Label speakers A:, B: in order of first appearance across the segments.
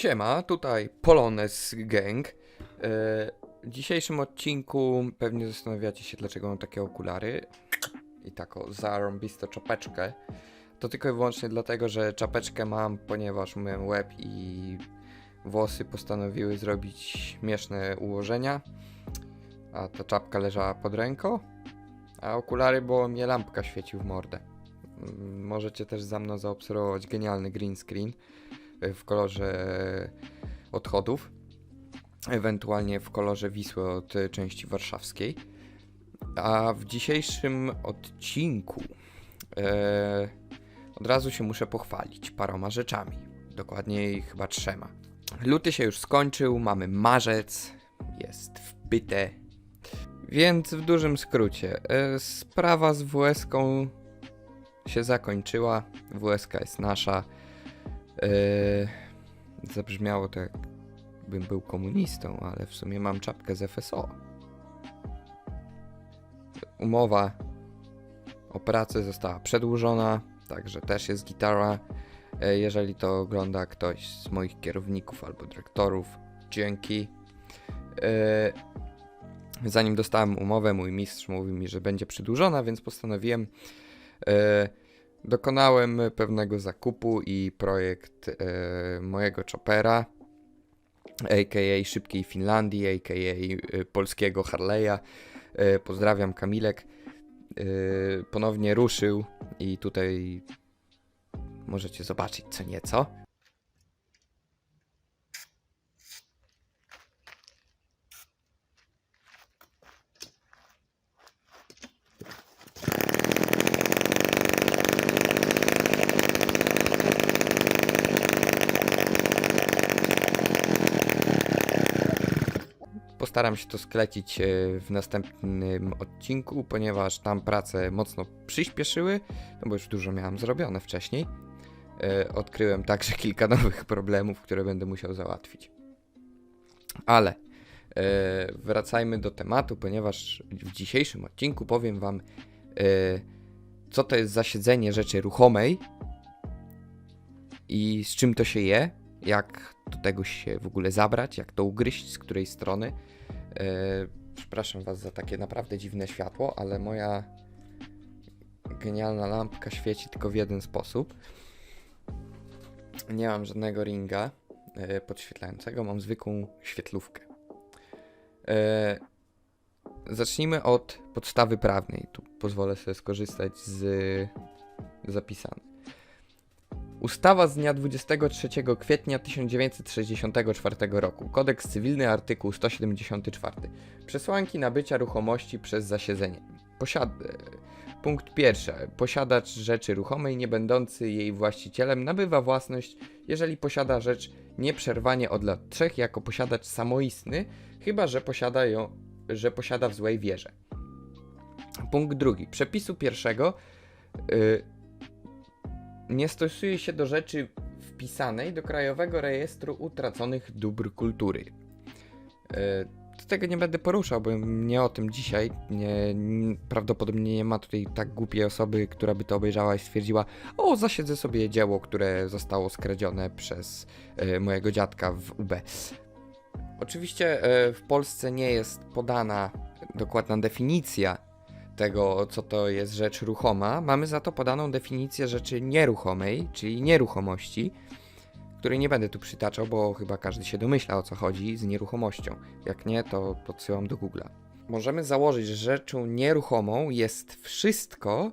A: Siema, tutaj Polones Gang. E, W dzisiejszym odcinku pewnie zastanawiacie się, dlaczego mam takie okulary i taką zarąbistą czapeczkę. To tylko i wyłącznie dlatego, że czapeczkę mam, ponieważ myłem łeb i włosy postanowiły zrobić śmieszne ułożenia, a ta czapka leżała pod ręką, a okulary, bo mnie lampka świecił w mordę. Mm, Możecie też za mną zaobserwować genialny green screen w kolorze odchodów, ewentualnie w kolorze Wisły od części warszawskiej. A w dzisiejszym odcinku e, od razu się muszę pochwalić paroma rzeczami. Dokładniej chyba trzema. Luty się już skończył, mamy marzec, jest wbyte. Więc w dużym skrócie, e, sprawa z WS-ką się zakończyła. WS jest nasza. Yy, zabrzmiało to jakbym był komunistą, ale w sumie mam czapkę z FSO. Umowa o pracę została przedłużona, także też jest gitara. Yy, Jeżeli to ogląda ktoś z moich kierowników albo dyrektorów, dzięki. Yy, Zanim dostałem umowę, mój mistrz mówił mi, że będzie przedłużona, więc postanowiłem Dokonałem pewnego zakupu i projekt e, mojego chopera, a.k.a. Szybkiej Finlandii, a.k.a. e, polskiego Harley'a. E, pozdrawiam Kamilek. E, ponownie ruszył i tutaj możecie zobaczyć co nieco. Postaram się to sklecić e, w następnym odcinku, ponieważ tam prace mocno przyspieszyły, no bo już dużo miałem zrobione wcześniej. E, Odkryłem także kilka nowych problemów, które będę musiał załatwić. Ale e, wracajmy do tematu, ponieważ w dzisiejszym odcinku powiem Wam, co to jest zasiedzenie rzeczy ruchomej i z czym to się je, jak do tego się w ogóle zabrać, jak to ugryźć, z której strony. E, przepraszam Was za takie naprawdę dziwne światło, ale moja genialna lampka świeci tylko w jeden sposób. Nie mam żadnego ringa e, podświetlającego, mam zwykłą świetlówkę. E, zacznijmy od podstawy prawnej. Tu pozwolę sobie skorzystać z zapisanej. Ustawa z dnia 23 kwietnia 1964 roku. Kodeks cywilny, artykuł 174. Przesłanki nabycia ruchomości przez zasiedzenie. Posiad... Punkt pierwszy. Posiadacz rzeczy ruchomej, nie będący jej właścicielem, nabywa własność, jeżeli posiada rzecz nieprzerwanie od lat trzech jako posiadacz samoistny, chyba że posiada ją, że posiada w złej wierze. Punkt drugi. Przepisu pierwszego. y, nie stosuje się do rzeczy wpisanej do Krajowego Rejestru Utraconych Dóbr Kultury. E, tego nie będę poruszał, bo nie o tym dzisiaj. Nie, n- prawdopodobnie nie ma tutaj tak głupiej osoby, która by to obejrzała i stwierdziła: O, zasiedzę sobie dzieło, które zostało skradzione przez e, mojego dziadka w UB. Oczywiście e, w Polsce nie jest podana dokładna definicja tego, co to jest rzecz ruchoma, mamy za to podaną definicję rzeczy nieruchomej, czyli nieruchomości, której nie będę tu przytaczał, bo chyba każdy się domyśla o co chodzi z nieruchomością. Jak nie, to podsyłam do Google'a. Możemy założyć, że rzeczą nieruchomą jest wszystko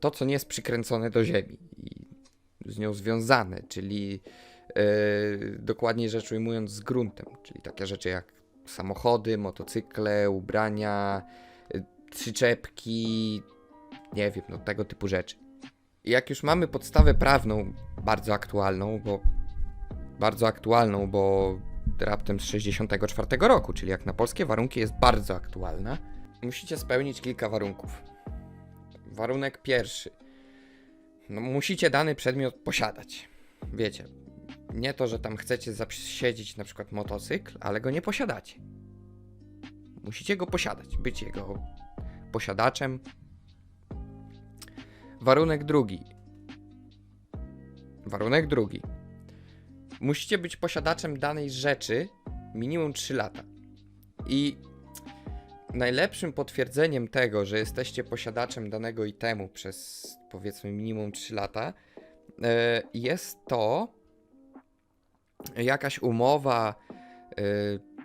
A: to, co nie jest przykręcone do ziemi i z nią związane, czyli yy, dokładniej rzecz ujmując z gruntem, czyli takie rzeczy jak samochody, motocykle, ubrania, przyczepki, nie wiem, no tego typu rzeczy. Jak już mamy podstawę prawną bardzo aktualną, bo bardzo aktualną, bo raptem z 64 roku, czyli jak na polskie warunki jest bardzo aktualna, musicie spełnić kilka warunków. Warunek pierwszy. No, musicie dany przedmiot posiadać. Wiecie, nie to, że tam chcecie zasiedzieć na przykład motocykl, ale go nie posiadacie. Musicie go posiadać, być jego posiadaczem. Warunek drugi. Warunek drugi. musicie być posiadaczem danej rzeczy minimum 3 lata. I najlepszym potwierdzeniem tego, że jesteście posiadaczem danego itemu przez powiedzmy minimum 3 lata, e, jest to jakaś umowa, e,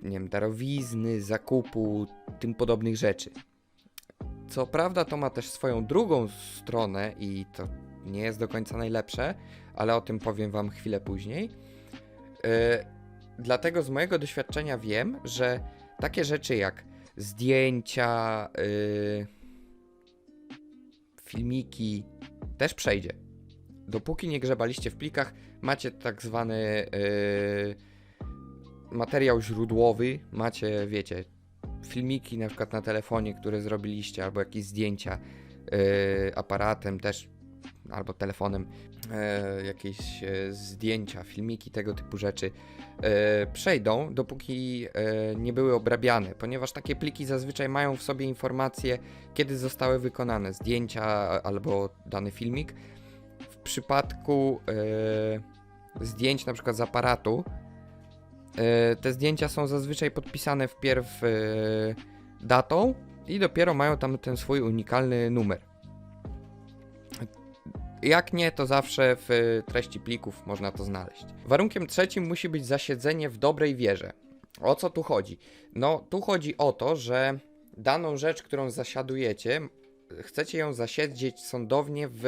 A: nie wiem, darowizny, zakupu, tym podobnych rzeczy. Co prawda, to ma też swoją drugą stronę i to nie jest do końca najlepsze, ale o tym powiem Wam chwilę później. E, dlatego z mojego doświadczenia wiem, że takie rzeczy jak zdjęcia, y, filmiki też przejdzie. Dopóki nie grzebaliście w plikach, macie tak zwany y, materiał źródłowy, macie, wiecie, filmiki na przykład na telefonie, które zrobiliście, albo jakieś zdjęcia y, aparatem też, albo telefonem, e, jakieś e, zdjęcia, filmiki, tego typu rzeczy przejdą, dopóki nie były obrabiane, ponieważ takie pliki zazwyczaj mają w sobie informacje, kiedy zostały wykonane zdjęcia albo dany filmik. W przypadku zdjęć na przykład z aparatu, te zdjęcia są zazwyczaj podpisane wpierw e, datą i dopiero mają tam ten swój unikalny numer. Jak nie, to zawsze w y, treści plików można to znaleźć. Warunkiem trzecim musi być zasiedzenie w dobrej wierze. O co tu chodzi? No, tu chodzi o to, że daną rzecz, którą zasiadujecie, chcecie ją zasiedzieć sądownie w,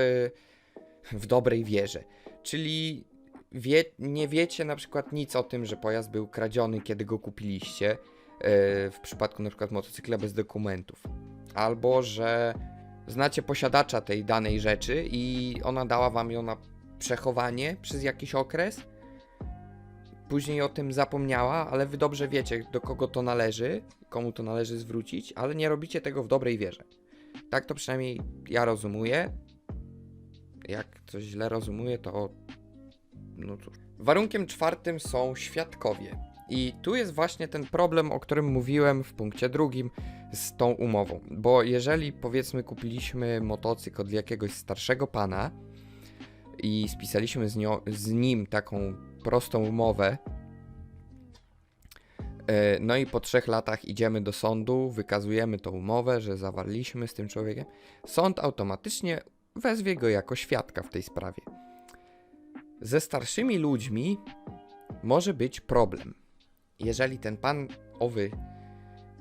A: w dobrej wierze. Czyli wie, nie wiecie na przykład nic o tym, że pojazd był kradziony, kiedy go kupiliście, yy, w przypadku na przykład motocykla bez dokumentów. Albo, że znacie posiadacza tej danej rzeczy i ona dała wam ją na przechowanie przez jakiś okres. Później o tym zapomniała, ale wy dobrze wiecie, do kogo to należy, komu to należy zwrócić, ale nie robicie tego w dobrej wierze. Tak to przynajmniej ja rozumuję. Jak coś źle rozumuję, to. No cóż. Warunkiem czwartym są świadkowie. I tu jest właśnie ten problem, o którym mówiłem w punkcie drugim z tą umową. Bo jeżeli powiedzmy kupiliśmy motocykl od jakiegoś starszego pana i spisaliśmy z, nią, z nim taką prostą umowę, e, no i po trzech latach idziemy do sądu, wykazujemy tą umowę, że zawarliśmy z tym człowiekiem, sąd automatycznie wezwie go jako świadka w tej sprawie. Ze starszymi ludźmi może być problem. Jeżeli ten pan owy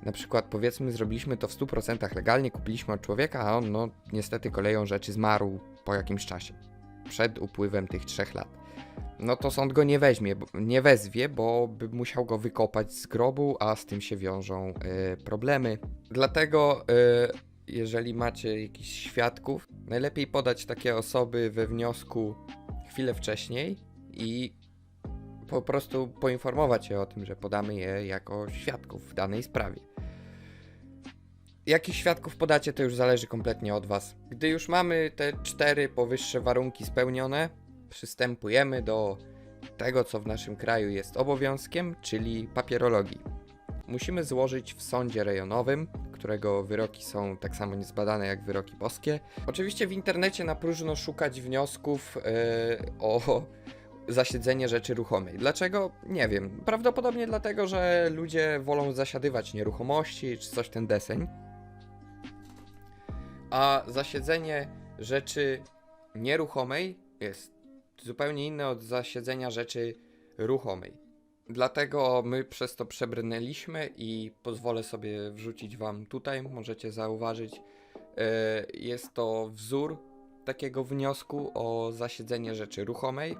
A: na przykład powiedzmy zrobiliśmy to w 100% legalnie, kupiliśmy od człowieka, a on no niestety koleją rzeczy zmarł po jakimś czasie, przed upływem tych trzech lat. No to sąd go nie weźmie, nie wezwie, bo by musiał go wykopać z grobu, a z tym się wiążą e, problemy. Dlatego e, jeżeli macie jakichś świadków, najlepiej podać takie osoby we wniosku chwilę wcześniej i po prostu poinformować je o tym, że podamy je jako świadków w danej sprawie. Jakich świadków podacie, to już zależy kompletnie od Was. Gdy już mamy te cztery powyższe warunki spełnione, przystępujemy do tego, co w naszym kraju jest obowiązkiem, czyli papierologii. Musimy złożyć w sądzie rejonowym, którego wyroki są tak samo niezbadane jak wyroki boskie. Oczywiście w internecie na próżno szukać wniosków yy, o zasiedzenie rzeczy ruchomej. Dlaczego? Nie wiem. Prawdopodobnie dlatego, że ludzie wolą zasiadywać nieruchomości czy coś ten deseń. A zasiedzenie rzeczy nieruchomej jest zupełnie inne od zasiedzenia rzeczy ruchomej. Dlatego my przez to przebrnęliśmy i pozwolę sobie wrzucić Wam tutaj, możecie zauważyć. E, Jest to wzór takiego wniosku o zasiedzenie rzeczy ruchomej.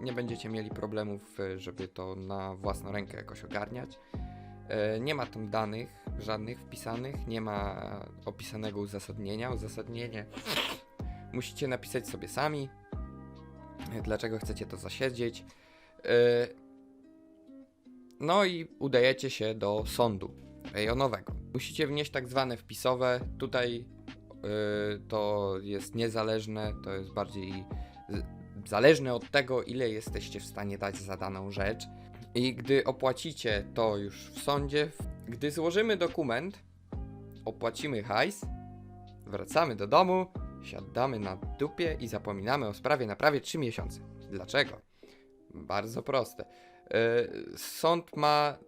A: Nie będziecie mieli problemów, e, żeby to na własną rękę jakoś ogarniać. E, Nie ma tam danych żadnych wpisanych, nie ma opisanego uzasadnienia. Uzasadnienie musicie napisać sobie sami, dlaczego chcecie to zasiedzieć. No i udajecie się do sądu rejonowego. Musicie wnieść tak zwane wpisowe. Tutaj e, to jest niezależne, to jest bardziej zależne od tego, ile jesteście w stanie dać za daną rzecz. I gdy opłacicie to już w sądzie, gdy złożymy dokument, opłacimy hajs, wracamy do domu, siadamy na dupie i zapominamy o sprawie na prawie 3 miesiące. Dlaczego? Bardzo proste. Y, Sąd ma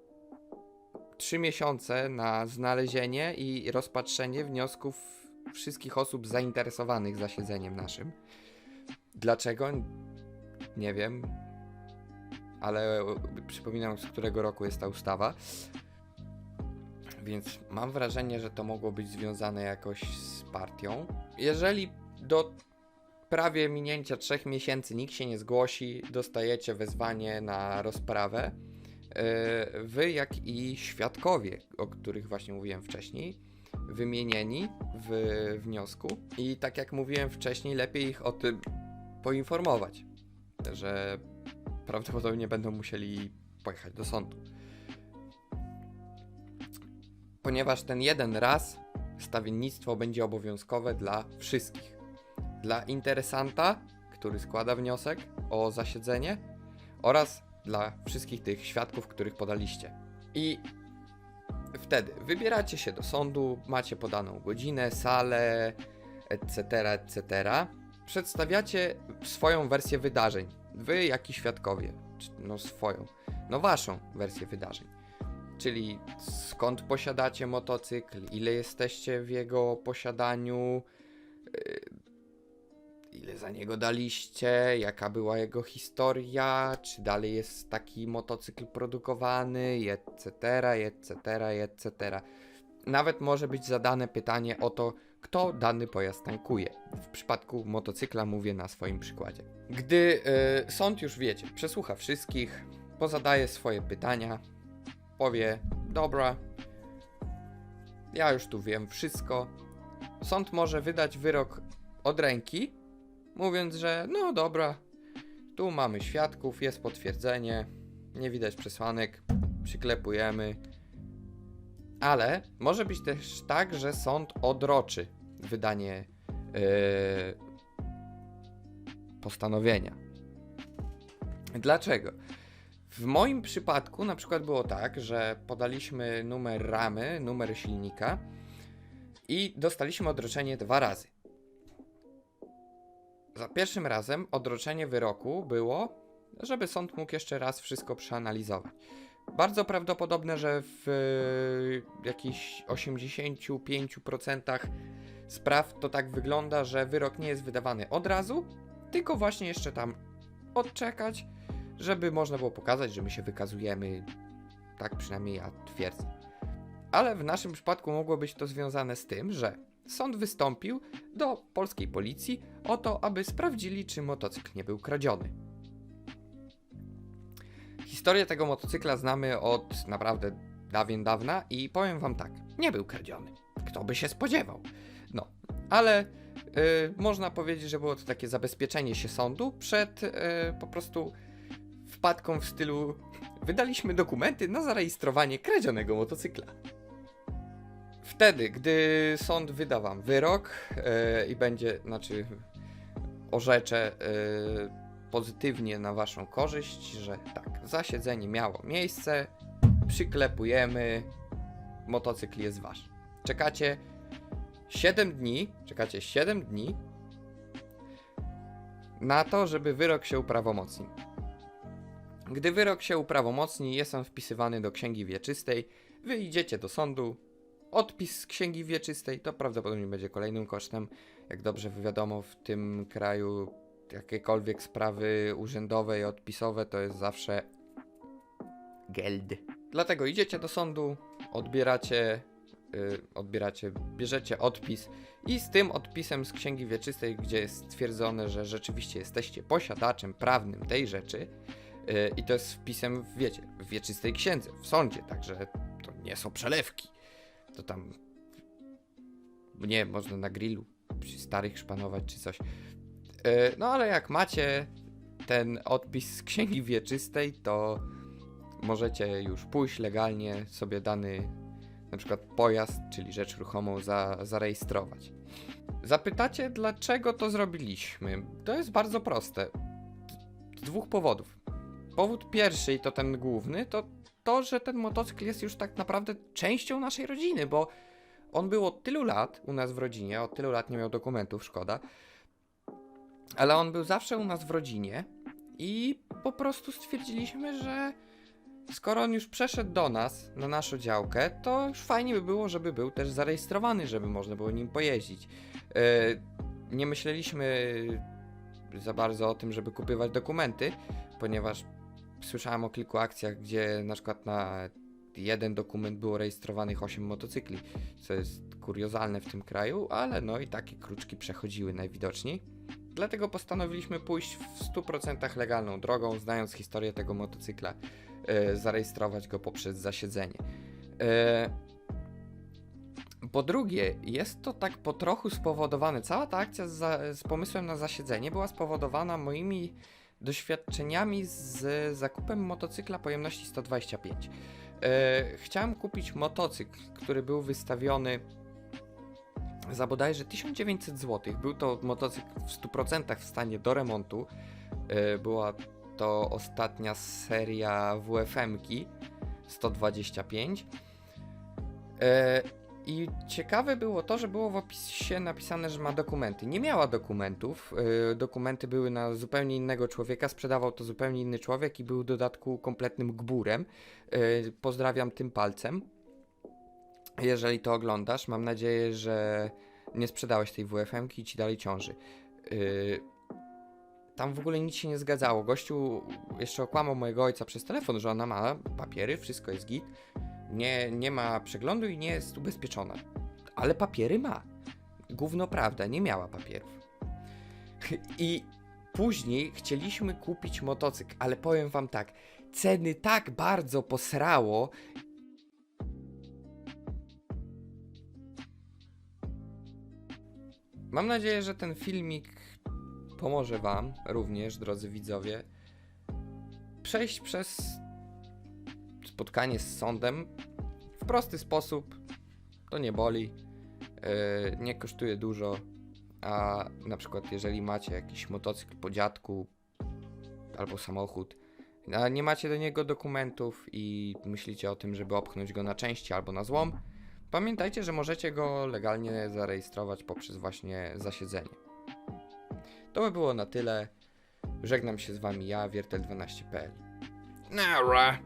A: trzy miesiące na znalezienie i rozpatrzenie wniosków wszystkich osób zainteresowanych zasiedzeniem naszym. Dlaczego? Nie wiem. Ale przypominam, z którego roku jest ta ustawa. Więc mam wrażenie, że to mogło być związane jakoś z partią. Jeżeli do prawie minięcia trzech miesięcy nikt się nie zgłosi, dostajecie wezwanie na rozprawę. Yy, Wy, jak i świadkowie, o których właśnie mówiłem wcześniej, wymienieni w wniosku. I tak jak mówiłem wcześniej, lepiej ich o tym poinformować, że prawdopodobnie będą musieli pojechać do sądu. Ponieważ ten jeden raz stawiennictwo będzie obowiązkowe dla wszystkich. Dla interesanta, który składa wniosek o zasiedzenie, oraz dla wszystkich tych świadków, których podaliście. I wtedy wybieracie się do sądu, macie podaną godzinę, salę, etc., etc. Przedstawiacie swoją wersję wydarzeń. Wy, jak i świadkowie. No swoją. No waszą wersję wydarzeń. Czyli skąd posiadacie motocykl, ile jesteście w jego posiadaniu, yy, ile za niego daliście, jaka była jego historia, czy dalej jest taki motocykl produkowany, etc., etc., etc. Nawet może być zadane pytanie o to, kto dany pojazd tankuje. W przypadku motocykla mówię na swoim przykładzie. Gdy y, sąd już wiecie, przesłucha wszystkich, pozadaje swoje pytania, powie: Dobra, ja już tu wiem wszystko. Sąd może wydać wyrok od ręki, mówiąc, że no dobra, tu mamy świadków, jest potwierdzenie, nie widać przesłanek, przyklepujemy. Ale może być też tak, że sąd odroczy wydanie yy, postanowienia. Dlaczego? W moim przypadku na przykład było tak, że podaliśmy numer ramy, numer silnika i dostaliśmy odroczenie dwa razy. Za pierwszym razem odroczenie wyroku było, żeby sąd mógł jeszcze raz wszystko przeanalizować. Bardzo prawdopodobne, że w e, jakichś 85% spraw to tak wygląda, że wyrok nie jest wydawany od razu, tylko właśnie jeszcze tam odczekać, żeby można było pokazać, że my się wykazujemy. Tak przynajmniej ja twierdzę. Ale w naszym przypadku mogło być to związane z tym, że sąd wystąpił do polskiej policji o to, aby sprawdzili, czy motocykl nie był kradziony. Historię tego motocykla znamy od naprawdę dawien dawna i powiem wam tak, nie był kradziony. Kto by się spodziewał? No, ale y, można powiedzieć, że było to takie zabezpieczenie się sądu przed y, po prostu wpadką w stylu wydaliśmy dokumenty na zarejestrowanie kradzionego motocykla. Wtedy, gdy sąd wyda wam wyrok e, i będzie, znaczy orzecze e, pozytywnie na waszą korzyść, że tak, zasiedzenie miało miejsce, przyklepujemy, motocykl jest wasz. Czekacie 7 dni, czekacie 7 dni na to, żeby wyrok się uprawomocnił. Gdy wyrok się uprawomocni, jest on wpisywany do księgi wieczystej, wy idziecie do sądu, odpis z księgi wieczystej to prawdopodobnie będzie kolejnym kosztem. Jak dobrze wiadomo, w tym kraju jakiekolwiek sprawy urzędowe i odpisowe to jest zawsze geld. Dlatego idziecie do sądu, odbieracie, yy, odbieracie, bierzecie odpis i z tym odpisem z księgi wieczystej, gdzie jest stwierdzone, że rzeczywiście jesteście posiadaczem prawnym tej rzeczy, yy, i to jest wpisem, wiecie, w wieczystej księdze, w sądzie, także to nie są przelewki to tam nie można na grillu przy starych szpanować czy coś. E, No ale jak macie ten odpis z księgi wieczystej, to możecie już pójść legalnie sobie dany na przykład pojazd, czyli rzecz ruchomą za, zarejestrować. Zapytacie, dlaczego to zrobiliśmy? To jest bardzo proste. Z dwóch powodów. Powód pierwszy, i to ten główny, to to, że ten motocykl jest już tak naprawdę częścią naszej rodziny, bo on był od tylu lat u nas w rodzinie, od tylu lat nie miał dokumentów, szkoda, ale on był zawsze u nas w rodzinie I po prostu stwierdziliśmy, że skoro on już przeszedł do nas, na naszą działkę, to już fajnie by było, żeby był też zarejestrowany, żeby można było nim pojeździć. E, nie myśleliśmy za bardzo o tym, żeby kupywać dokumenty, ponieważ słyszałem o kilku akcjach, gdzie na przykład na jeden dokument było rejestrowanych 8 motocykli, co jest kuriozalne w tym kraju, ale no i takie kruczki przechodziły najwidoczniej. Dlatego postanowiliśmy pójść w 100% legalną drogą, znając historię tego motocykla, e, zarejestrować go poprzez zasiedzenie. E, po drugie, jest to tak po trochu spowodowane. Cała ta akcja z, z pomysłem na zasiedzenie była spowodowana moimi doświadczeniami z zakupem motocykla pojemności 125. E, chciałem kupić motocykl, który był wystawiony za bodajże 1900 zł. Był to motocykl w 100% w stanie do remontu. E, była to ostatnia seria WFM-ki 125. E, I ciekawe było to, że było w opisie napisane, że ma dokumenty. Nie miała dokumentów. e, Dokumenty były na zupełnie innego człowieka. Sprzedawał to zupełnie inny człowiek i był w dodatku kompletnym gburem. E, Pozdrawiam tym palcem. Jeżeli to oglądasz, mam nadzieję, że nie sprzedałeś tej WFM-ki i ci dalej ciąży. Yy, tam w ogóle nic się nie zgadzało. Gościu jeszcze okłamał mojego ojca przez telefon, że ona ma papiery, wszystko jest git. Nie, nie ma przeglądu i nie jest ubezpieczona. Ale papiery ma. Gówno prawda, nie miała papierów. I później chcieliśmy kupić motocykl, ale powiem wam tak, ceny tak bardzo posrało Mam nadzieję, że ten filmik pomoże Wam również, drodzy widzowie, przejść przez spotkanie z sądem w prosty sposób. To nie boli, yy, nie kosztuje dużo, a na przykład jeżeli macie jakiś motocykl po dziadku albo samochód, a nie macie do niego dokumentów i myślicie o tym, żeby opchnąć go na części albo na złom, Pamiętajcie, że możecie go legalnie zarejestrować poprzez właśnie zasiedzenie. To by było na tyle. Żegnam się z wami ja, Wiertel12.pl. Nara!